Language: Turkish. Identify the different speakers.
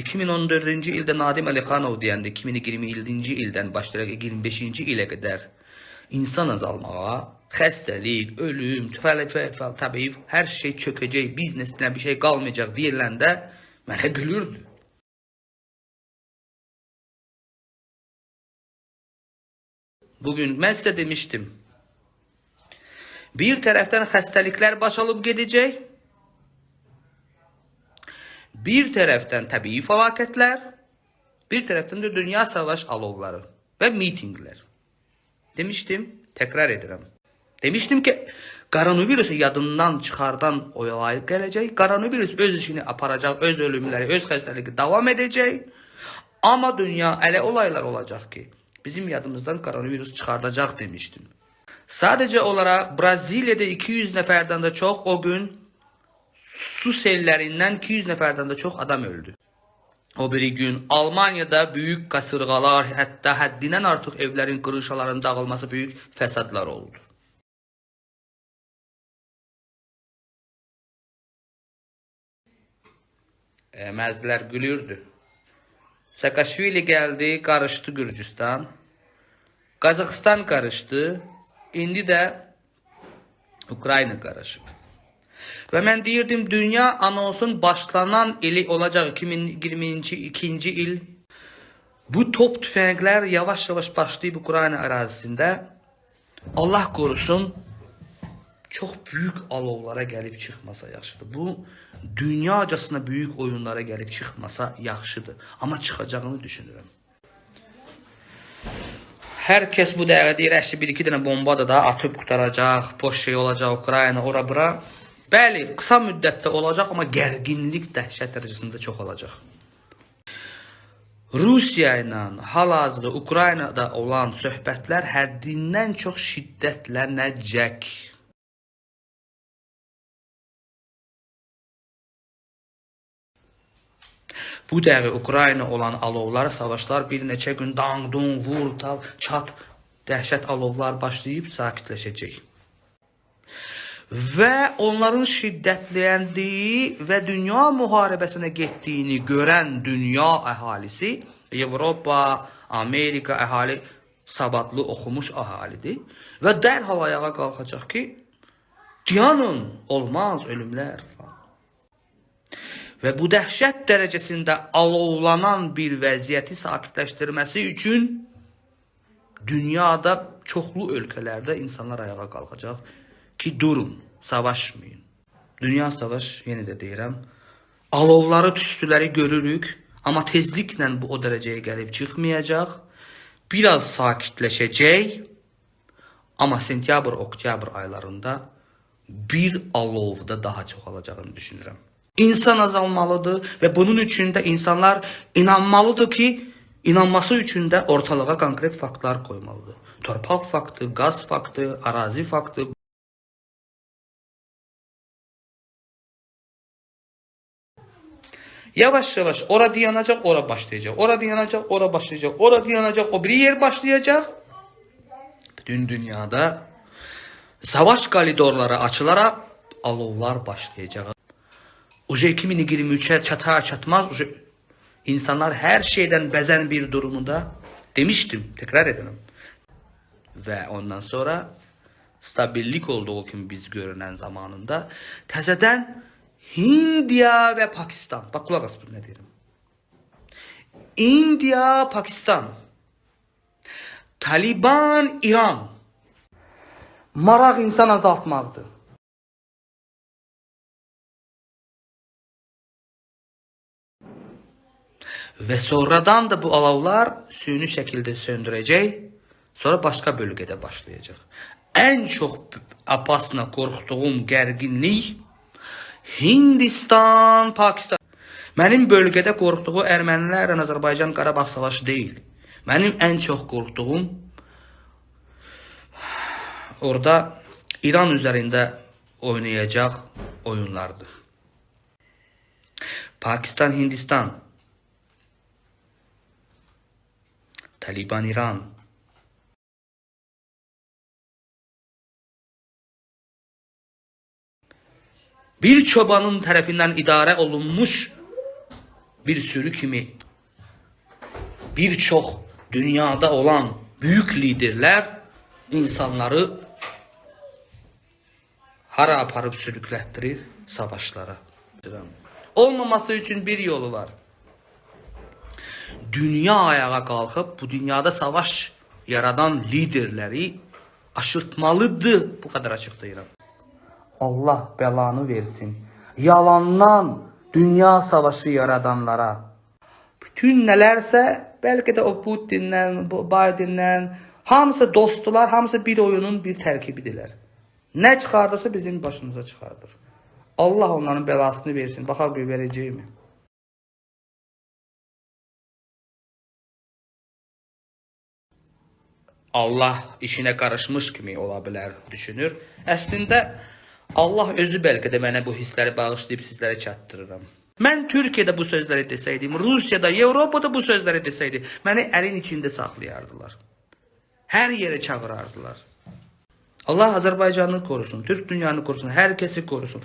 Speaker 1: ...2014 ildə Nadim Əlixanov deyəndə 2020 ildən başlayaraq 25-ci ilə qədər insan azalmağa, xəstəlik, ölüm, tüfəl, təbii hər şey çökəcək, biznesdən bir şey qalmayacaq deyiləndə mənə gülürdü. Bugün mən sizə demişdim. Bir tərəfdən xəstəliklər baş alıb gedəcək, bir tərəfdən təbii fəlakətlər, bir tərəfdən də dünya savaş alovları və mitinqlər. Demişdim, təkrar edirəm. Demişdim ki, koronavirüsü yadından çıxardan oyalayıb gələcək. Koronavirüs öz işini aparacaq, öz ölümləri, öz xəstəliyi davam edəcək. Amma dünya elə olaylar olacaq ki, bizim yadımızdan koronavirüs çıxardacaq demişdim. Sadəcə olaraq Braziliyada 200 nəfərdən də çox o gün su sellərindən 200 nəfərdən də çox adam öldü. O biri gün Almaniyada büyük kasırgalar, hətta həddindən artıq evlərin qırışaların dağılması büyük fəsadlar oldu. E, məzdilər gülürdü. Saakashvili gəldi, qarışdı Gürcüstan. Qazaxıstan qarışdı. İndi də Ukrayna qarışıb. Və mən deyirdim dünya anonsun başlanan ili olacaq 2022 ikinci il. Bu top tüfənglər yavaş-yavaş başlayıb Ukrayna ərazisində. Allah qorusun çox böyük alovlara gəlib çıxmasa yaxşıdır. Bu dünyacasına böyük oyunlara gəlib çıxmasa yaxşıdır. Amma çıxacağını düşünürəm. Hər kəs bu dəqiqə deyir, əşi bir iki dənə bomba da da atıb qutaracaq, boş şey olacaq Ukrayna, ora bura. Bəli, qısa müddətdə olacaq, amma gərginlik dəhşət dərəcəsində çox olacaq. Rusiya ilə hal-hazırda Ukraynada olan söhbətlər həddindən çox şiddətlənəcək. Bu dəqiqə Ukrayna olan alovlar, savaşlar bir neçə gün dang dun vur tav çat dəhşət alovlar başlayıb sakitləşəcək. Və onların şiddətləndiyi və dünya müharibəsinə getdiyini görən dünya əhalisi, Avropa, Amerika əhali savadlı oxumuş əhalidir və dərhal ayağa qalxacaq ki, dayanın, olmaz ölümlər. Və bu dəhşət dərəcəsində alovlanan bir vəziyyəti sakitləşdirməsi üçün dünyada çoxlu ölkələrdə insanlar ayağa qalxacaq ki, durun, savaşmayın. Dünya savaş, yenə də deyirəm, alovları, tüstüləri görürük, amma tezliklə bu o dərəcəyə gəlib çıxmayacaq. Biraz sakitləşəcək, amma sentyabr, oktyabr aylarında bir alovda daha çoxalacağını düşünürəm. İnsan azalmalıdır və bunun üçün də insanlar inanmalıdır ki, inanması üçün də ortalığa konkret faktlar qoymalıdır. Torpaq faktı, qaz faktı, arazi faktı. Yavaş yavaş ora dayanacak, ora başlayacak. Ora dayanacak, ora başlayacak. Ora dayanacak, o bir yer başlayacak. Bütün dünyada savaş koridorları açılarak alovlar başlayacak. Uje 2023'e çatar çatmaz uje insanlar her şeyden bezen bir durumunda demiştim. Tekrar edelim. Ve ondan sonra stabillik olduğu kimi biz görünen zamanında təzədən Hindiya ve Pakistan. Bak kulak as ne diyelim. India, Pakistan. Taliban, İran. Maraq insan azaltmaqdır. Ve sonradan da bu alavlar suyunu şekilde söndürecek. Sonra başka bölgede başlayacak. En çok apasına korktuğum gerginlik Hindistan, Pakistan. Mənim bölgədə qorxduğu ermənilərlə Azərbaycan Qarabağ savaşı deyil. Mənim ən çox qorxduğum orada İran üzerinde oynayacak oyunlardı. Pakistan, Hindistan, Taliban, İran, bir çobanın tarafından idare olunmuş bir sürü kimi birçok dünyada olan büyük liderler insanları hara aparıp sürüklettirir savaşlara. Olmaması için bir yolu var. Dünya ayağa kalkıp bu dünyada savaş yaradan liderleri aşırtmalıdır. Bu kadar açık deyirəm. Allah belanı versin. Yalandan dünya savaşı yaradanlara. Bütün nelerse belki de o Putin'den, Biden'den hamısı dostlar, hamısı bir oyunun bir terkibidirler. Ne çıkardıysa bizim başımıza çıkardır. Allah onların belasını versin. Bakar bir vereceği mi? Allah işine karışmış kimi ola bilər düşünür. Əslində Allah özü bəlkə də mənə bu hissləri bağışlayıb sizlərə çatdırıram. Mən Türkiyədə bu sözləri desəydim, Rusiyada, Avropada bu sözləri desəydi, məni əlin içində saxlayardılar. Hər yerə çağırardılar. Allah Azərbaycanı korusun, Türk dünyanı korusun, hər kəsi korusun.